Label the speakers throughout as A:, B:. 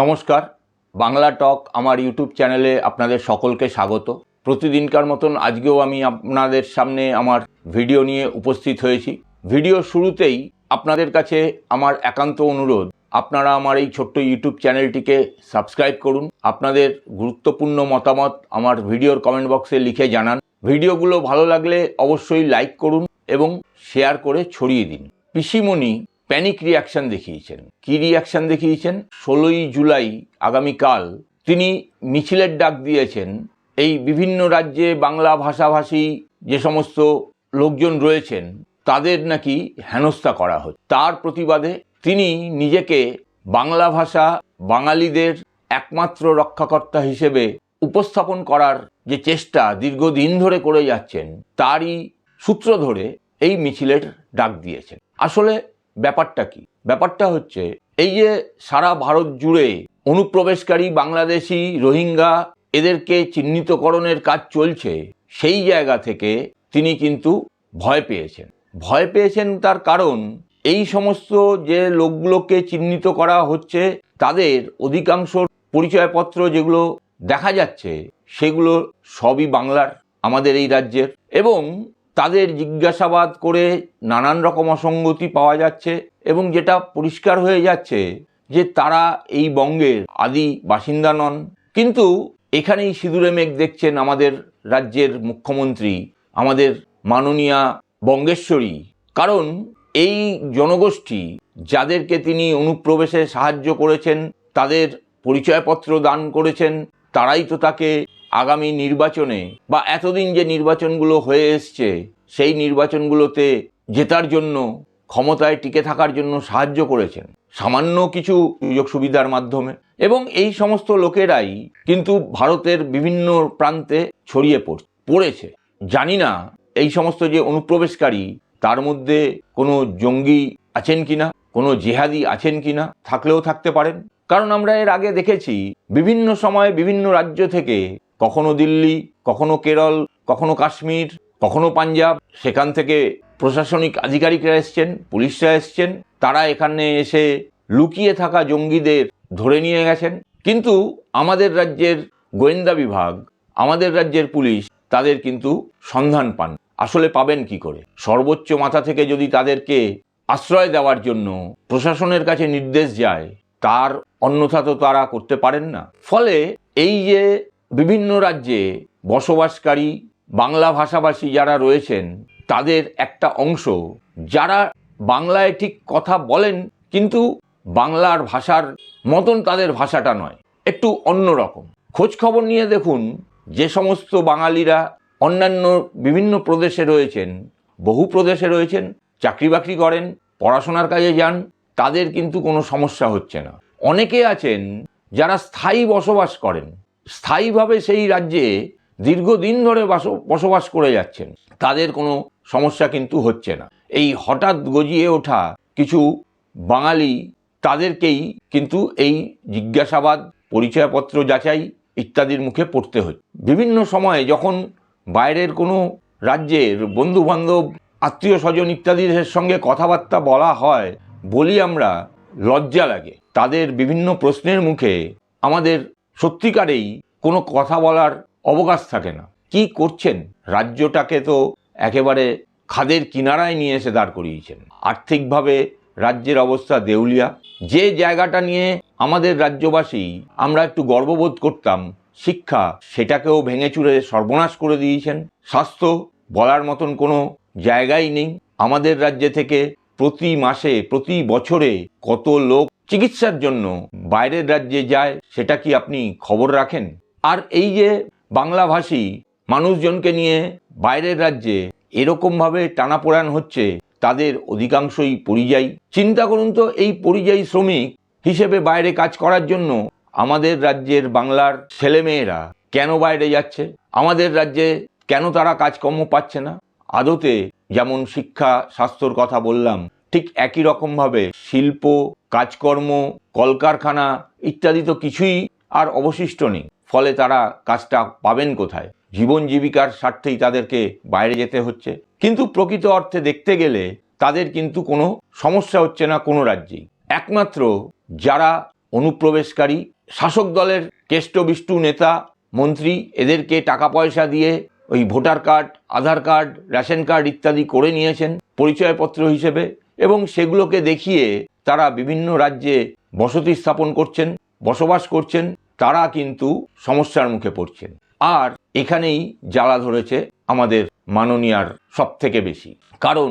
A: নমস্কার, বাংলা টক আমার ইউটিউব চ্যানেলে আপনাদের সকলকে স্বাগত। প্রতিদিনকার মতন আজকেও আমি আপনাদের সামনে আমার ভিডিও নিয়ে উপস্থিত হয়েছি। ভিডিও শুরুতেই আপনাদের কাছে আমার একান্ত অনুরোধ, আপনারা আমার এই ছোট্ট ইউটিউব চ্যানেলটিকে সাবস্ক্রাইব করুন। আপনাদের গুরুত্বপূর্ণ মতামত আমার ভিডিওর কমেন্ট বক্সে লিখে জানান। ভিডিওগুলো ভালো লাগলে অবশ্যই লাইক করুন এবং শেয়ার করে ছড়িয়ে দিন। পিসিমণি প্যানিক রিয়াকশন দেখিয়েছেন। কি রিয়াকশন দেখিয়েছেন? ষোলোই জুলাই আগামীকাল তিনি মিছিলের ডাক দিয়েছেন। এই বিভিন্ন রাজ্যে বাংলা ভাষাভাষী যে সমস্ত লোকজন রয়েছেন, তাদের নাকি হেনস্থা করা হচ্ছে। তার প্রতিবাদে তিনি নিজেকে বাংলা ভাষা বাঙালিদের একমাত্র রক্ষাকর্তা হিসেবে উপস্থাপন করার যে চেষ্টা দীর্ঘদিন ধরে করে যাচ্ছেন, তারই সূত্র ধরে এই মিছিলের ডাক দিয়েছেন। আসলে ব্যাপারটা কি? ব্যাপারটা হচ্ছে, এই যে সারা ভারত জুড়ে অনুপ্রবেশকারী বাংলাদেশি রোহিঙ্গা এদেরকে চিহ্নিতকরণের কাজ চলছে, সেই জায়গা থেকে তিনি কিন্তু ভয় পেয়েছেন। ভয় পেয়েছেন তার কারণ, এই সমস্ত যে লোকগুলোকে চিহ্নিত করা হচ্ছে, তাদের অধিকাংশ পরিচয়পত্র যেগুলো দেখা যাচ্ছে, সেগুলো সবই বাংলার, আমাদের এই রাজ্যের। এবং তাদের জিজ্ঞাসাবাদ করে নানান রকম অসঙ্গতি পাওয়া যাচ্ছে এবং যেটা পরিষ্কার হয়ে যাচ্ছে যে তারা এই বঙ্গের আদি বাসিন্দা নন। কিন্তু এখানেই সিঁদুরে মেঘ দেখছেন আমাদের রাজ্যের মুখ্যমন্ত্রী, আমাদের মাননীয়া বঙ্গেশ্বরী। কারণ এই জনগোষ্ঠী যাদেরকে তিনি অনুপ্রবেশে সাহায্য করেছেন, তাদের পরিচয়পত্র দান করেছেন তারাই তো তাকে আগামী নির্বাচনে বা এতদিন যে নির্বাচনগুলো হয়ে এসছে, সেই নির্বাচনগুলোতে জেতার জন্য, ক্ষমতায় টিকে থাকার জন্য সাহায্য করেছেন। সামান্য কিছু সুযোগ সুবিধার মাধ্যমে। এবং এই সমস্ত লোকেরাই কিন্তু ভারতের বিভিন্ন প্রান্তে ছড়িয়ে পড়, পড়েছে। জানি না এই সমস্ত যে অনুপ্রবেশকারী, তার মধ্যে কোনো জঙ্গি আছেন কিনা, কোনো জেহাদি আছেন কিনা, থাকলেও থাকতে পারেন। কারণ আমরা এর আগে দেখেছি, বিভিন্ন সময় বিভিন্ন রাজ্য থেকে কখনো দিল্লি, কখনো কেরল, কখনো কাশ্মীর, কখনো পাঞ্জাব, সেখান থেকে প্রশাসনিক আধিকারিকরা এসছেন, পুলিশরা এসছেন, তারা এখানে এসে লুকিয়ে থাকা জঙ্গিদের ধরে নিয়ে গেছেন। কিন্তু আমাদের রাজ্যের গোয়েন্দা বিভাগ, আমাদের রাজ্যের পুলিশ তাদের কিন্তু সন্ধান পান। আসলে পাবেন কি করে? সর্বোচ্চ মাথা থেকে যদি তাদেরকে আশ্রয় দেওয়ার জন্য প্রশাসনের কাছে নির্দেশ যায় তার অন্যথা তো তারা করতে পারেন না। ফলে এই যে বিভিন্ন রাজ্যে বসবাসকারী বাংলা ভাষাভাষী যারা রয়েছেন, তাদের একটা অংশ, যারা বাংলায় ঠিক কথা বলেন, কিন্তু বাংলার ভাষার মতন তাদের ভাষাটা নয়। একটু অন্যরকম খোঁজ খবর নিয়ে দেখুন, যে সমস্ত বাঙালিরা অন্যান্য বিভিন্ন প্রদেশে রয়েছেন, বহু প্রদেশে রয়েছেন, চাকরি বাকরি করেন, পড়াশোনার কাজে যান তাদের কিন্তু কোনো সমস্যা হচ্ছে না। অনেকে আছেন যারা স্থায়ী বসবাস করেন। স্থায়ীভাবে সেই রাজ্যে দীর্ঘদিন ধরে বাস- বসবাস করে যাচ্ছেন। তাদের কোনো সমস্যা কিন্তু হচ্ছে না। এই হঠাৎ গজিয়ে ওঠা কিছু বাঙালি তাদেরকেই কিন্তু এই জিজ্ঞাসাবাদ, পরিচয়পত্র যাচাই ইত্যাদির মুখে পড়তে হচ্ছে। বিভিন্ন সময়ে যখন বাইরের কোনো রাজ্যের বন্ধু বান্ধব আত্মীয় স্বজন ইত্যাদিদের সঙ্গে কথাবার্তা বলা হয় বলি আমরা লজ্জা লাগে। তাদের বিভিন্ন প্রশ্নের মুখে আমাদের সত্যিকারেই কোনো কথা বলার অবকাশ থাকে না। কি করছেন? রাজ্যটাকে তো একেবারে খাদের কিনারায় নিয়ে এসে দাঁড় করিয়েছেন। আর্থিকভাবে রাজ্যের অবস্থা দেউলিয়া। যে জায়গাটা নিয়ে আমাদের রাজ্যবাসী আমরা একটু গর্ববোধ করতাম, শিক্ষা সেটাকেও ভেঙে চুরে সর্বনাশ করে দিয়েছেন। স্বাস্থ্য বলার মতন কোনো জায়গাই নেই। আমাদের রাজ্যে থেকে প্রতি মাসে, প্রতি বছরে কত লোক চিকিৎসার জন্য বাইরের রাজ্যে যায়, সেটা কি আপনি খবর রাখেন? আর এই যে বাংলাভাষী মানুষজনকে নিয়ে বাইরের রাজ্যে এরকমভাবে টানাপোড়ান হচ্ছে, তাদের অধিকাংশই পরিযায়ী। চিন্তা করুন তো, এই পরিযায়ী শ্রমিক হিসেবে বাইরে কাজ করার জন্য আমাদের রাজ্যের বাংলার ছেলেমেয়েরা কেন বাইরে যাচ্ছে? আমাদের রাজ্যে কেন তারা কাজকর্ম পাচ্ছে না? আদতে যেমন শিক্ষা, স্বাস্থ্যর কথা বললাম, ঠিক একই রকমভাবে শিল্প, কাজকর্ম, কলকারখানা ইত্যাদি তো কিছুই আর অবশিষ্ট নেই। ফলে তারা কাজটা পাবেন কোথায়? জীবন জীবিকার স্বার্থেই তাদেরকে বাইরে যেতে হচ্ছে। কিন্তু প্রকৃত অর্থে দেখতে গেলে তাদের কিন্তু কোনো সমস্যা হচ্ছে না কোনো রাজ্যেই। একমাত্র যারা অনুপ্রবেশকারী, শাসক দলের কেষ্টবিষ্টু নেতা, মন্ত্রী, এদেরকে টাকা পয়সা দিয়ে ওই voter card, Aadhaar card, ration card ইত্যাদি করে নিয়েছেন পরিচয়পত্র হিসেবে এবং সেগুলোকে দেখিয়ে তারা বিভিন্ন রাজ্যে বসতি স্থাপন করছেন, বসবাস করছেন, তারা কিন্তু সমস্যার মুখে পড়ছেন। আর এখানেই জ্বালা ধরেছে আমাদের মাননীয়ার সব থেকে বেশি। কারণ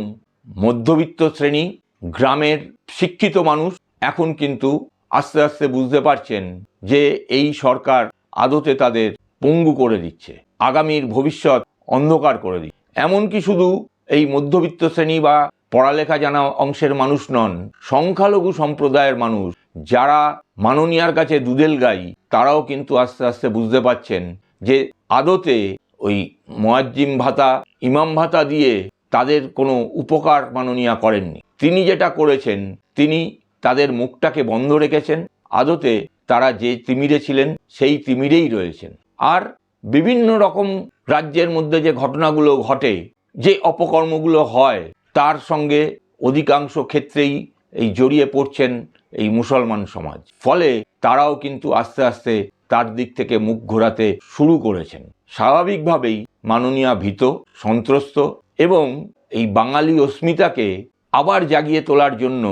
A: মধ্যবিত্ত শ্রেণি, গ্রামের শিক্ষিত মানুষ এখন কিন্তু আস্তে আস্তে বুঝতে পারছেন যে এই সরকার আদতে তাদের পঙ্গু করে দিচ্ছে। আগামীর ভবিষ্যৎ অন্ধকার করে দিচ্ছে। এমনকি শুধু এই মধ্যবিত্ত শ্রেণি বা পড়ালেখা জানা অংশের মানুষ নন, সংখ্যালঘু সম্প্রদায়ের মানুষ, যারা মাননীয়ার কাছে দুদেল গাই, তারাও কিন্তু আস্তে আস্তে বুঝতে পারছেন যে আদতে ওই মোয়াজ্জিম ভাতা, ইমাম ভাতা দিয়ে তাদের কোনো উপকার মাননীয়া করেননি। তিনি যেটা করেছেন, তিনি তাদের মুখটাকে বন্ধ রেখেছেন। আদতে তারা যে তিমিরে ছিলেন, সেই তিমিরেই রয়েছেন। আর বিভিন্ন রকম রাজ্যের মধ্যে যে ঘটনাগুলো ঘটে, যে অপকর্মগুলো হয়, তার সঙ্গে অধিকাংশ ক্ষেত্রেই এই জড়িয়ে পড়ছেন এই মুসলমান সমাজ। ফলে তারাও কিন্তু আস্তে আস্তে তার দিক থেকে মুখ ঘোরাতে শুরু করেছেন। স্বাভাবিকভাবেই মাননীয়া ভীত, সন্ত্রস্ত এবং এই বাঙালি অস্মিতাকে আবার জাগিয়ে তোলার জন্য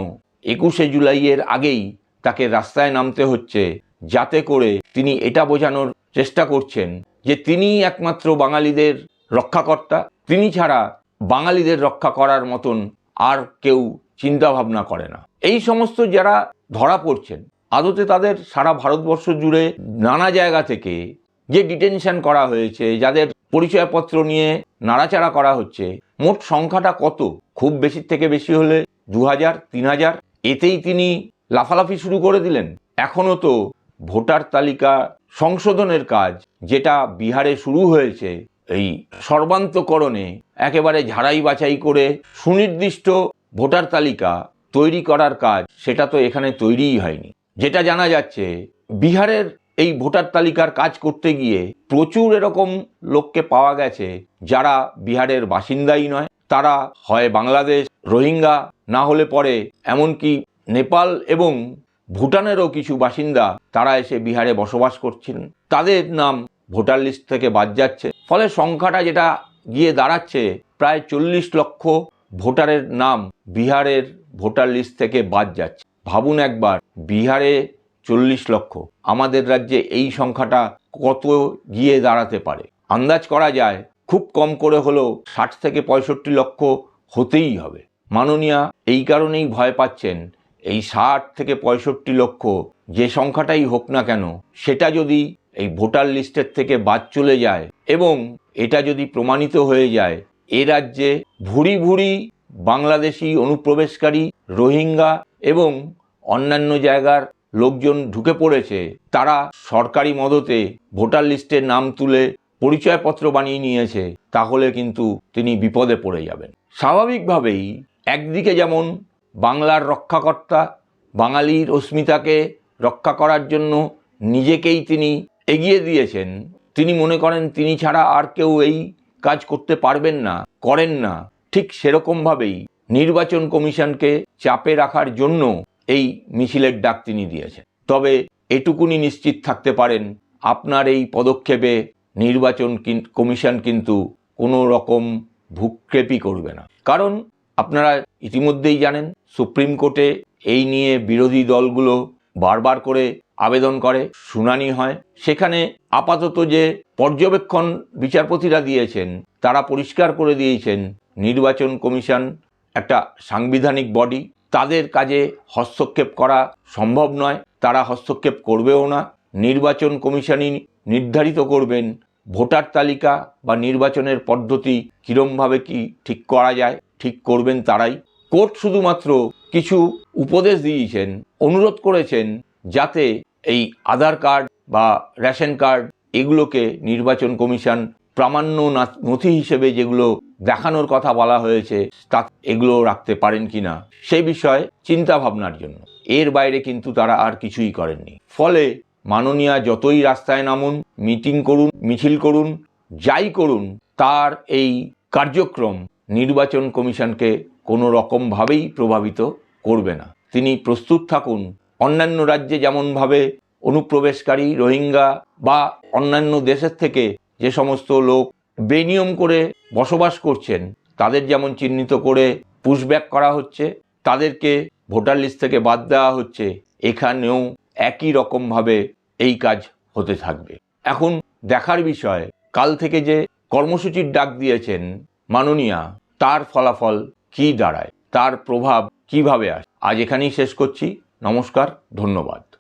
A: একুশে জুলাইয়ের আগেই তাকে রাস্তায় নামতে হচ্ছে, যাতে করে তিনি এটা বোঝানোর চেষ্টা করছেন যে তিনিই একমাত্র বাঙালিদের রক্ষাকর্তা। তিনি ছাড়া বাঙালিদের রক্ষা করার মতন আর কেউ চিন্তা ভাবনা করে না। এই সমস্ত যারা ধরা পড়ছেন, আদতে তাদের সারা ভারতবর্ষ জুড়ে নানা জায়গা থেকে যে ডিটেনশন করা হয়েছে, যাদের পরিচয়পত্র নিয়ে নাড়াচাড়া করা হচ্ছে, মোট সংখ্যাটা কত? খুব বেশি থেকে বেশি হলে দু হাজার, তিন হাজার। এতেই তিনি লাফালাফি শুরু করে দিলেন। এখনও তো ভোটার তালিকা সংশোধনের কাজ যেটা বিহারে শুরু হয়েছে, এই সর্বান্তকরণে একেবারে ঝাড়াই বাছাই করে সুনির্দিষ্ট ভোটার তালিকা তৈরি করার কাজ সেটা তো এখানে তৈরিই হয়নি। যেটা জানা যাচ্ছে, বিহারের এই ভোটার তালিকার কাজ করতে গিয়ে প্রচুর এরকম লোককে পাওয়া গেছে যারা বিহারের বাসিন্দাই নয়। তারা হয় বাংলাদেশ, রোহিঙ্গা, না হলে পরে এমনকি নেপাল এবং ভুটানেরও কিছু বাসিন্দা তারা এসে বিহারে বসবাস করছেন। তাদের নাম ভোটার লিস্ট থেকে বাদ যাচ্ছে। ফলে সংখ্যাটা যেটা গিয়ে দাঁড়াচ্ছে, প্রায় চল্লিশ লক্ষ ভোটারের নাম বিহারের ভোটার লিস্ট থেকে বাদ যাচ্ছে। ভাবুন একবার, বিহারে চল্লিশ লক্ষ। আমাদের রাজ্যে এই সংখ্যাটা কত গিয়ে দাঁড়াতে পারে? আন্দাজ করা যায়, খুব কম করে হলেও ষাট থেকে পঁয়ষট্টি লক্ষ হতেই হবে। মাননীয়া এই কারণেই ভয় পাচ্ছেন এই ষাট থেকে পঁয়ষট্টি লক্ষ যে সংখ্যাটাই হোক না কেন, সেটা যদি এই ভোটার লিস্টের থেকে বাদ চলে যায় এবং এটা যদি প্রমাণিত হয়ে যায়, এ রাজ্যে ভুরি ভুরি বাংলাদেশি অনুপ্রবেশকারী, রোহিঙ্গা এবং অন্যান্য জায়গার লোকজন ঢুকে পড়েছে, তারা সরকারি মদতে ভোটার লিস্টের নাম তুলে পরিচয়পত্র বানিয়ে নিয়েছে, তাহলে কিন্তু তিনি বিপদে পড়ে যাবেন। স্বাভাবিকভাবেই একদিকে যেমন বাংলার রক্ষাকর্তা, বাঙালির অস্মিতাকে রক্ষা করার জন্য নিজেকেই তিনি এগিয়ে দিয়েছেন। তিনি মনে করেন, তিনি ছাড়া আর কেউ এই কাজ করতে পারবেন না, করেন না। ঠিক সেরকমভাবেই নির্বাচন কমিশনকে চাপে রাখার জন্য এই মিছিলের ডাক তিনি দিয়েছেন। তবে এটুকুনি নিশ্চিত থাকতে পারেন, আপনার এই পদক্ষেপে নির্বাচন কমিশন কিন্তু কোনো রকম ভূক্ষেপই করবে না। কারণ আপনারা ইতিমধ্যেই জানেন, সুপ্রিম কোর্টে এই নিয়ে বিরোধী দলগুলো বারবার করে আবেদন করে, শুনানি হয়। সেখানে আপাতত যে পর্যবেক্ষণ বিচারপতিরা দিয়েছেন, তারা পরিষ্কার করে দিয়েছেন, নির্বাচন কমিশন একটা সাংবিধানিক বডি, তাদের কাজে হস্তক্ষেপ করা সম্ভব নয়, তারা হস্তক্ষেপ করবেও না। নির্বাচন কমিশনই নির্ধারিত করবেন, ভোটার তালিকা বা নির্বাচনের পদ্ধতি কীরমভাবে কি ঠিক করা যায়। ঠিক করবেন তারাই। কোর্ট শুধুমাত্র কিছু উপদেশ দিয়েছেন, অনুরোধ করেছেন যাতে এই আধার কার্ড বা রেশন কার্ড এগুলোকে নির্বাচন কমিশন প্রামাণ্য না- নথি হিসেবে যেগুলো দেখানোর কথা বলা হয়েছে, তা এগুলো রাখতে পারেন কিনা, সেই বিষয়ে চিন্তা ভাবনার জন্য। এর বাইরে কিন্তু তারা আর কিছুই করেননি। ফলে মাননীয়া যতই রাস্তায় নামুন, মিটিং করুন, মিছিল করুন, যাই করুন, তার এই কার্যক্রম নির্বাচন কমিশনকে কোনো রকমভাবেই প্রভাবিত করবে না। তিনি প্রস্তুত থাকুন, অন্যান্য রাজ্যে যেমনভাবে অনুপ্রবেশকারী রোহিঙ্গা বা অন্যান্য দেশের থেকে যে সমস্ত লোক বেনিয়ম করে বসবাস করছেন, তাদের যেমন চিহ্নিত করে পুশব্যাক করা হচ্ছে, তাদেরকে ভোটার লিস্ট থেকে বাদ দেওয়া হচ্ছে, এখানেও একই রকমভাবে এই কাজ হতে থাকবে। এখন দেখার বিষয়, কাল থেকে যে কর্মসূচির ডাক দিয়েছেন মাননীয়া, তার ফলাফল কি দাঁড়ায়? তার প্রভাব কীভাবে আসে? আজ এখানেই শেষ করছি। নমস্কার, ধন্যবাদ।